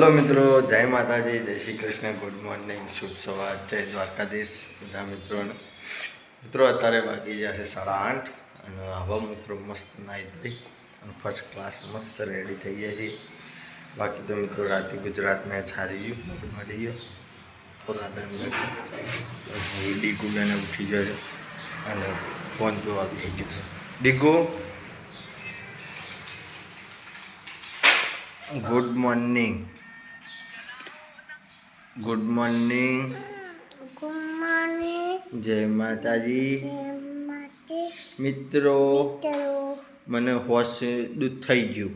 Hello મિત્રો, જય માતાજી, જય શ્રી કૃષ્ણ, ગુડ મોર્નિંગ, શુભ સવાર, જય દ્વારકાધીશ બધા મિત્રોને. મિત્રો, અત્યારે બાકી જશે સાડા આઠ અને હવા મિત્રો મસ્ત નાહી થઈ અને ફર્સ્ટ ક્લાસ મસ્ત રેડી થઈ ગયા છીએ. બાકી તો મિત્રો રાતે ગુજરાત મેચ હારી ગયું મોઢ મારી ગયો. થોડા ડીગુ લઈને ઉઠી ગયો છે અને ફોન જોવા થઈ ગયો છે. ડીગુ. Good morning. ગુડ મોર્નિંગ ગુમાને જય માતાજી. મિત્રો મને હોશ દૂધ થઈ ગયું.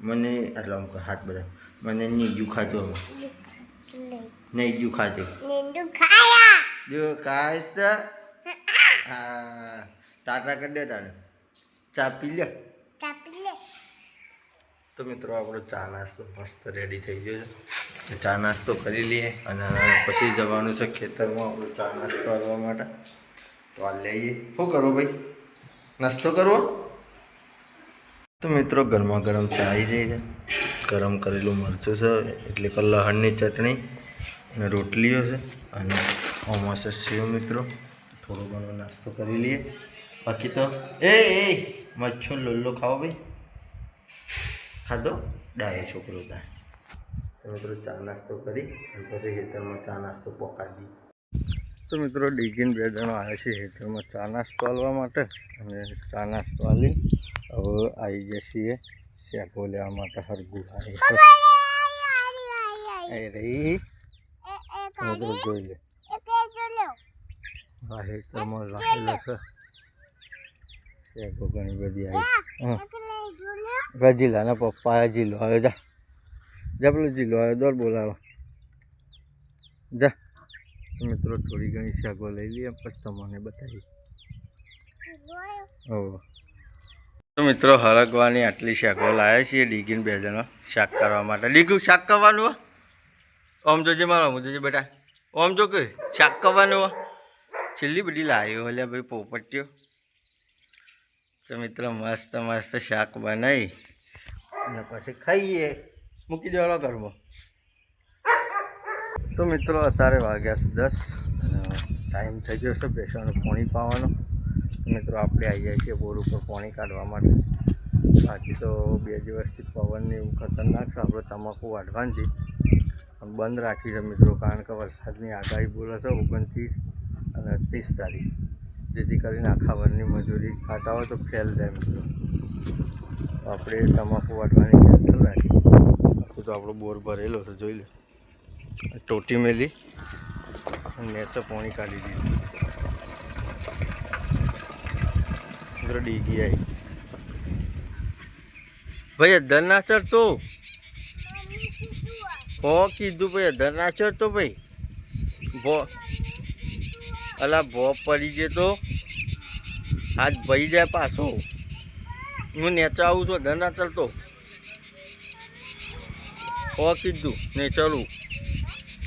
મને એટલે આમ હાથ બધા. મને નહીં. દુખાતું નહીં દુખાતું દુખાય હા. ટાટા કરી દે તારે ચા પી લે. તાપી લે. તો મિત્રો, આપણો ચા નાસ્તો મસ્ત રેડી થઈ ગયો છે. ચા નાસ્તો કરી લઈએ અને પછી જવાનું છે ખેતરમાં આપણો ચા નાસ્તો કરવા માટે. તો આ લઈએ શું કરો ભાઈ? નાસ્તો કરવો? તો મિત્રો, ગરમા ગરમ ચા આવી જાય છે. ગરમ કરેલું મરચું છે, એટલે કે લહણની ચટણી અને રોટલીઓ છે. અને આમાં છે સેવ મિત્રો. થોડો ઘણો નાસ્તો કરી લઈએ. બાકી તો એ એ, મચ્છું લોલ્લો ખાઓ ભાઈ. ખાધો? ડાયો છોકરો ત્યાં મિત્રો ચા નાસ્તો કરી અને પછી હેતરમાં ચા નાસ્તો પોકાડી દીધી તો મિત્રો ડીગીન બે જણો આવે છે હેતરમાં ચા નાસ્તો આલવા માટે અને ચા નાસ્તો આલી હવે આવી જઈએ શેકો લેવા માટે હરગું આવી રહી. મિત્રો જોઈ લે. આ હેતરમાં લાગેલા છે. શેકો ઘણી બધી આવી હં. જીલાના પપ્પા જીલો આવ્યો જા જા પેલો જીલો આવ્યો દોર બોલાવો જા મિત્રો થોડી ઘણી શાકો લઈ લઈએ પછી તમને બતાવી ઓ તો મિત્રો હરકવાની આટલી શાકો લાવ્યા છીએ ડીગીને બે જણા શાક કરવા માટે ડીગું શાક કરવાનું ઓમ જોજે મારો ઓમ જોજે બેટા ઓમ જો કે શાક કરવાનું છેલ્લી બધી લાવ્યો એટલે ભાઈ પોપટીઓ તો મિત્રો, મસ્ત મસ્ત શાક બનાવી અને પછી ખાઈએ. મૂકી દેવાનો ઘરમાં. તો મિત્રો, અત્યારે વાગ્યા છે દસ ટાઈમ થઈ ગયો છે બેસવાનું પાણી પાવાનો. મિત્રો, આપણે આવી જાય છીએ બોર ઉપર પાણી કાઢવા માટે. બાકી તો બે દિવસથી પવનની એવું ખતરનાક છે, આપણે તમાકુ વાઢવાની બંધ રાખી છે મિત્રો, કારણ કે વરસાદની આગાહી બોલે છે, ઓગણત્રીસ અને ત્રીસ તારીખ. જેથી કરીને આખા વરની મજૂરી ખાતા હોય તો ફેલ જાય મિત્રો. આપણે તમાકુ વાટવાની કેન્સલ રાખી. આખું તો આપણો બોર ભરેલો છે જોઈ લે. ટોટી મેલી. તો પોણી કાઢી દીધું. ડીગી આવી ભાઈ અધર ના ચડતો હો કીધું ભાઈ ધરનાચર તો ચડતો ભાઈ. ભો અલા ભોપ પડી ગયો તો હાથ ભાઈ જાય પાછો. હું નેચા આવું છું ધના ચાલતો. હો કીધું ને ચલું.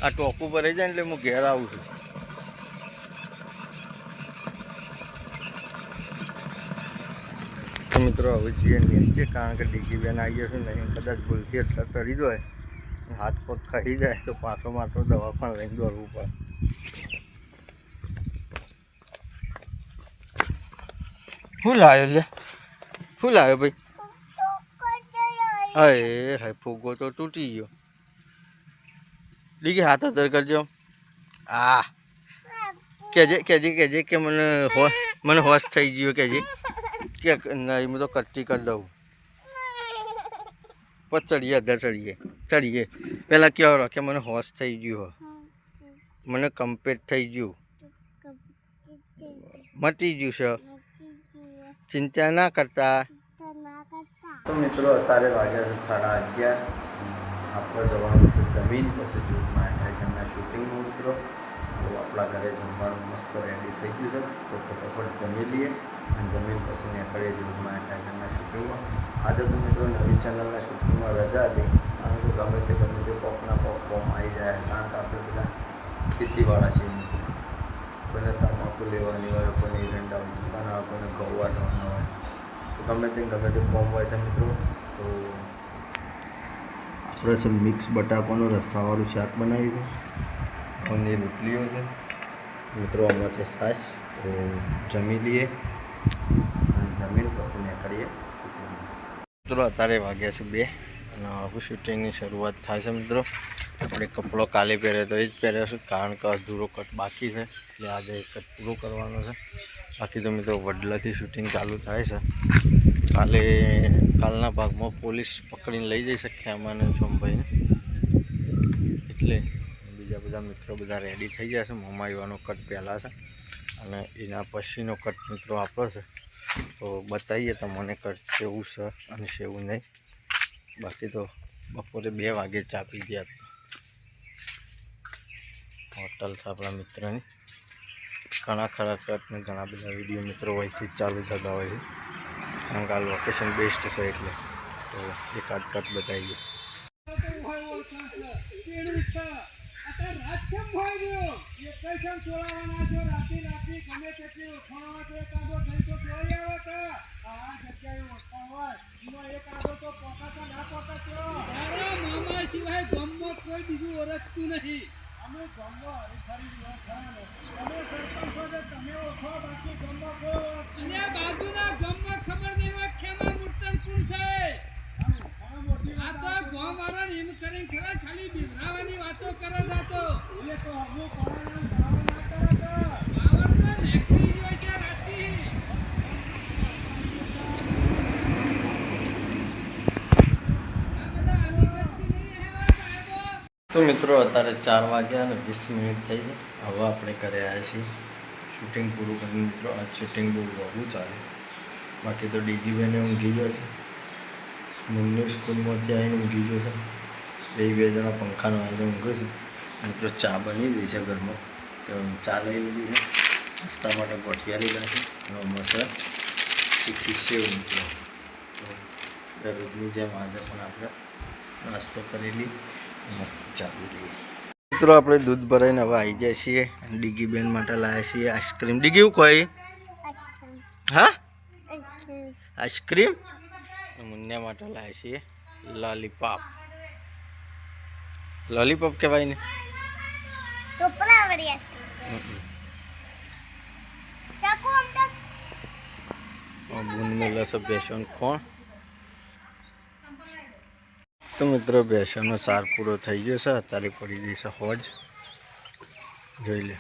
આ ટોપું ભરાઈ જાય એટલે હું ઘેર આવું છું. મિત્રો, હવે જે નીચે, કારણ કે ડીગી બેન આવી જશે નહીં કદાચ ભૂલથી એટલે ચડી જાય હાથ પગ ખાઈ જાય તો પાછો માત્ર દવાખાને લઈને દોડવું પડે. શું લાવ્યો લે શું લાવ્યો ભાઈ હે હે ફૂગો તો તૂટી ગયો. દીકી હાથ અદર કરજો આ. કેજે કેજે કેજે કે મને હોશ મને હોશ થઈ ગયો કેજે. કે નહીં હું તો કટ્ટી કરી દઉં. પછી ચડીએ અધર ચડીએ. ચડીએ. પહેલાં કહેવાય કે મને હોશ થઈ ગયું મને કમ્પેટ થઈ ગયું. મટી ગયું છે. ચિંતા ના કરતા તો મિત્રો અત્યારે વાગ્યા છે સાડા અગિયાર આપણે જવાનું છે જમીન પછી જૂથમાં કાર્યક્રમના શૂટિંગનું મિત્રો તો આપણા ઘરે જમવાનું મસ્ત રેડી થઈ ગયું છે। તો ફટાફટ જમી લઈએ અને જમીન પછી નીકળીએ જૂથમાં કાર્યક્રમના શૂટિંગમાં આજે તો મિત્રો નવી ચેનલના શૂટિંગમાં રજા હતી કારણ કે ગમે તે ગમે તે પોપના પોપ પોમ આવી જાય કારણ કે આપણે બધા ખેતીવાળા છીએ મિત્રો કોઈને તમાકુ લેવાની હોય કોઈને એરંડા ઘઉં વાટવાના હોય. તો ગમે તે ગમે તે ફોર્મ હોય છે મિત્રો. તો આપણે છે મિક્સ બટાકાનું રસાવાળું શાક બનાવ્યું છે અને રોટલીઓ છે. મિત્રો, આમાં છે છાશ. તો જમી લઈએ. અને જમીન પછી નીકળીએ. મિત્રો, અત્યારે વાગ્યા છે બે. અને આખું શૂટિંગની શરૂઆત થાય છે મિત્રો. આપણે કપડો કાલે પહેર્યો તો એ જ પહેર્યો છે. કારણ કે અધૂરો કટ બાકી છે. એટલે આજે કટ પૂરો કરવાનો છે. બાકી તો મિત્રો વડલાથી શૂટિંગ ચાલુ થાય છે. કાલે, કાલના ભાગમાં પોલીસ પકડીને લઈ જઈ શકે અમાને સોમભાઈને. એટલે બીજા બધા મિત્રો બધા રેડી થઈ ગયા છે. મોમાયુવાનો કટ પહેલાં છે અને એના પછીનો કટ મિત્રો આપણો છે. તો બતાવીએ તમને કટ કેવું છે અને કેવું નહીં. બાકી તો બપોરે બે વાગે ચા પી ગયા હોટલ છે આપણા મિત્રની. ઘણા ખરા કટ ને ઘણા બધા વીડિયો મિત્રો વહીથી જ ચાલુ થતા હોય છે. કારણ કે આ લોકેશન બેસ્ટ છે એટલે. તો એકાદ કટ બતાવીએ. મામા સિવાય ગામમાં કોઈ બીજું ઓળખતું અને બાજુના ગામમાં ખબર નહીં હોય ખેમા મૂર્તન કોણ છે? આ તો ગામ એમ કરીને ખરા ખાલી બિઝરાવાની વાતો કરે છે આ તો. પાવર તો નેકળી જ હોય છે રાતથી. આ બધા અલીગઢથી નહીં આવ્યા સાહેબો? તો મિત્રો, અત્યારે ચાર વાગ્યા અને વીસ મિનિટ થઈ છે. હવે આપણે ઘરે આવ્યા છીએ. શૂટિંગ પૂરું કરીને મિત્રો, આજ શૂટિંગ બહુ વહેલું ચાલે. બાકી તો ડીજી બેને ઊંઘી ગયો છે. મમ્મી સ્કૂલમાંથી આવીને ઊંઘી ગયો છે. બે બે જણા પંખાનો આવીને ઊંઘે છે. મિત્રો, ચા બની ગઈ છે ઘરમાં. તો ચા લઈ લીધી છે. નાસ્તા માટે ગોઠિયા લીધા છે અને મસા શીખી છે મિત્રો. દરરોજની જેમ આજે પણ આપણે નાસ્તો કરેલી મસ્ત ચાલુ રહીએ મિત્રો આપણે દૂધ ભરાઈને હવે આવી જાય છીએ અને ડીગી બેન માટે લાવ્યા છીએ આઈસ્ક્રીમ. ડીગી એવું કોઈ? હા? આઈસ્ક્રીમ? મુન્યા માટે લાવ્યા છીએ લોલીપોપ. લોલીપોપ કહેવાય ને? કપડા વળ્યા ચાકુ આમ તો બૂંદ મેલા છે બેસન કોણ તો મિત્રો બેસનનો સાર પૂરો થઈ ગયો છે. અત્યારે પડી જશે હોજ. જોઈ લે.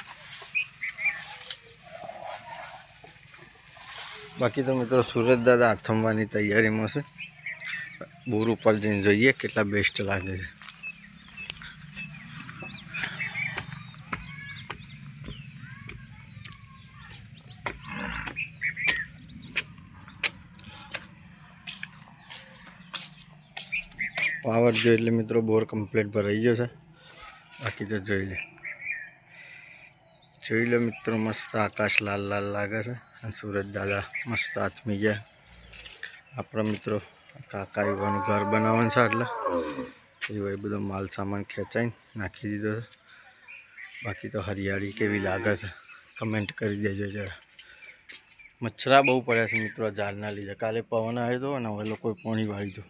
બાકી તો મિત્રો, સુરત દાદા આથમવાની તૈયારીમાં છે. બોર ઉપર જઈને જોઈએ કેટલા બેસ્ટ લાગે છે. પાવર જો એટલે મિત્રો બોર કમ્પ્લીટ ભરાઈ ગયો છે. બાકી તો જોઈ લે. જોઈ લે મિત્રો મસ્ત આકાશ લાલ લાલ લાગે છે અને સુરત દાદા મસ્ત આથમી ગયા. આપણા મિત્રો કાકા યુવાનું ઘર બનાવવાનું છે એટલે. એ ભાઈ બધો માલ સામાન ખેંચાઈને નાખી દીધો છે. બાકી તો હરિયાળી કેવી લાગે છે કમેન્ટ કરી દેજો જરા. મચ્છરા બહુ પડ્યા છે મિત્રો, ઝાડના લીધે. કાલે પવન આવ્યો હતો અને હવે લોકોએ પાણી વાળી દો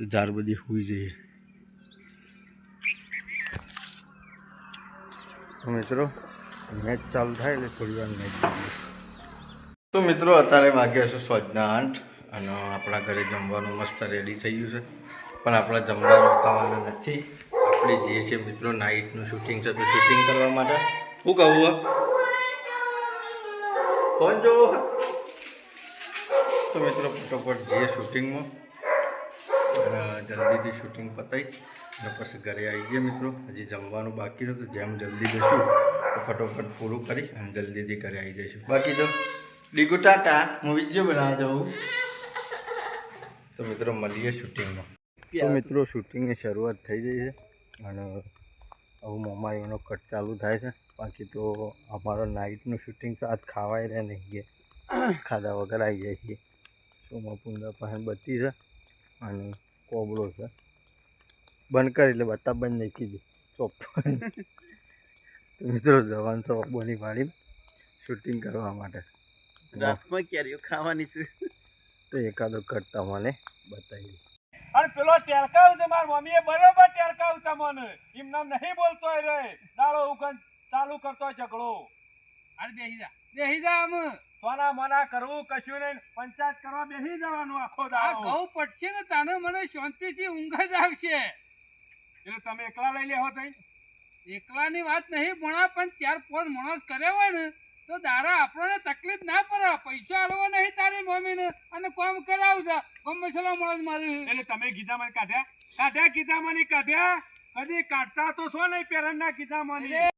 તો ઝાડ બધી હોઈ જોઈએ. મિત્રો, મેચ ચાલુ થાય એટલે થોડી વાર મેચ તો મિત્રો, અત્યારે વાગ્યા છે સોજના આઠ અને આપણા ઘરે જમવાનું મસ્ત રેડી થઈ ગયું છે. પણ આપણે જમવા રોકાવાના નથી. આપણે જઈએ છીએ મિત્રો નાઇટનું શૂટિંગ છે તો શૂટિંગ કરવા માટે. શું કહું? કોણ જો તો મિત્રો, ફટોફટ જઈએ શૂટિંગમાં જલ્દીથી શૂટિંગ પતાવી અને પછી ઘરે આવી ગયા મિત્રો. હજી જમવાનું બાકી છે, તો જેમ જલ્દી જઈશું તો ફટોફટ પૂરું કરી અને જલ્દીથી ઘરે આવી જઈશું. બાકી તો ડીગુ ટાટા હું વીડિયો બનાવવા જાઉં તો મિત્રો મળીએ શૂટિંગમાં. તો મિત્રો શૂટિંગની શરૂઆત થઈ ગઈ છે અને હવે મોમાઈઓનો કટ ચાલુ થાય છે. બાકી તો અમારો નાઇટનું શૂટિંગ છે આજ ખાવાય રહે નહીં ગયા ખાધા વગર આવી જાય છીએ તો પુંદા પાસે બત્તી છે. અને કોબળો છે. બંધ કરી એટલે બત્તા બંધ નહીં કીધી ચોપ તો મિત્રો જવાન છો બની પાડી શૂટિંગ કરવા માટે. રાતમાં કેરીઓ ખાવાની છે. તો એકાદો કરતા મને બતાવી. અને પેલો ટેરકાવ છે માર મમ્મીએ બરોબર ટેરકાવ તમને. એમ નામ નહીં બોલતો રે દાડો ઉગન ચાલુ કરતો ઝઘડો. અરે બેહી જા. બેહી જા આમ. મના કરવું કશું નહીં. પંચાયત કરવા બેસી જવાનું આખો દાડો. ઘઉં પડશે ને તાને મને શાંતિથી ઊંઘ જ આવશે. એટલે તમે એકલા લઈ લેવો તઈ? એકલાની વાત નહીં ભણા પણ ચાર પાંચ માણસ કર્યા હોય ને તો દારા આપણને તકલીફ ના પડે. પૈસા આલવો નહીં તારી મમ્મીને અને કોમ કરાવજો ગમે છેલ્લો માણસ મારી એટલે તમે કીધા મને કાઢ્યા? કાઢ્યા કીધા મને કાઢ્યા? કદી કાઢતા તો છો નહીં પેરણના કીધા મને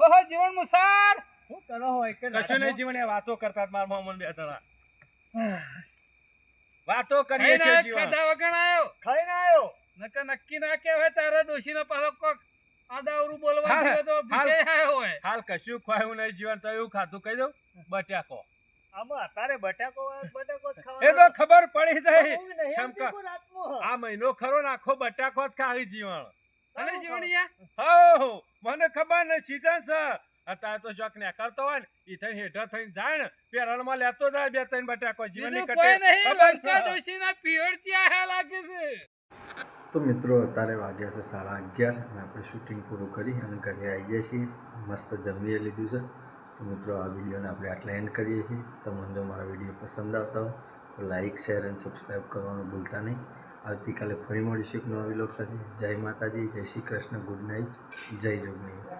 ઓહો જીવન મુસાર. કશું નહીં જીવન વાતો કરતા મારા મામા બે જણા. વાતો કરીએ છીએ જીવન. ખાધા વગર આયો. ખાઈને આવ્યો. નકર નક્કી ના કહેવાય તારા ડોશીનો પાછો કોક આડાવરું બોલવા ગયો તો હાલ. આવ્યો હોય. હાલ કશું ખાયું નહીં જીવન તો એવું ખાતું કહી દઉં બટાકો. આમાં અત્યારે બટાકો બટાકો જ એ તો ખબર પડી જાય. નહીં. આ મહિનો ખરો ને આખો બટાકો જ ખાવી જીવન. અરે જીવણિયા? હો મને ખબર ને સીઝન છે. અત્યારે તો જોક ને કરતો હોય ને ઈ થઈને હેઠળ થઈને જાય ને પેરણમાં લેતો જાય બે ત્રણ બટાકો જીવનની લંકા લાગે છે. તો મિત્રો અત્યારે વાગ્યા છે સાડા અગિયાર અને આપણે શૂટિંગ પૂરું કરી અને ઘરે આવી ગયા છીએ. મસ્ત જમીએ લીધું છે. તો મિત્રો આ વિડીયોને આપણે આટલા એન્ડ કરીએ છીએ. તમને જો મારા વીડિયો પસંદ આવતા હોય તો લાઇક શેર અને સબસ્ક્રાઈબ કરવાનું ભૂલતા નહીં. આવતીકાલે ફરી મળીશું એક નવા વિલોક સાથે. જય માતાજી જય શ્રી કૃષ્ણ ગુડ નાઇટ જય જોગણી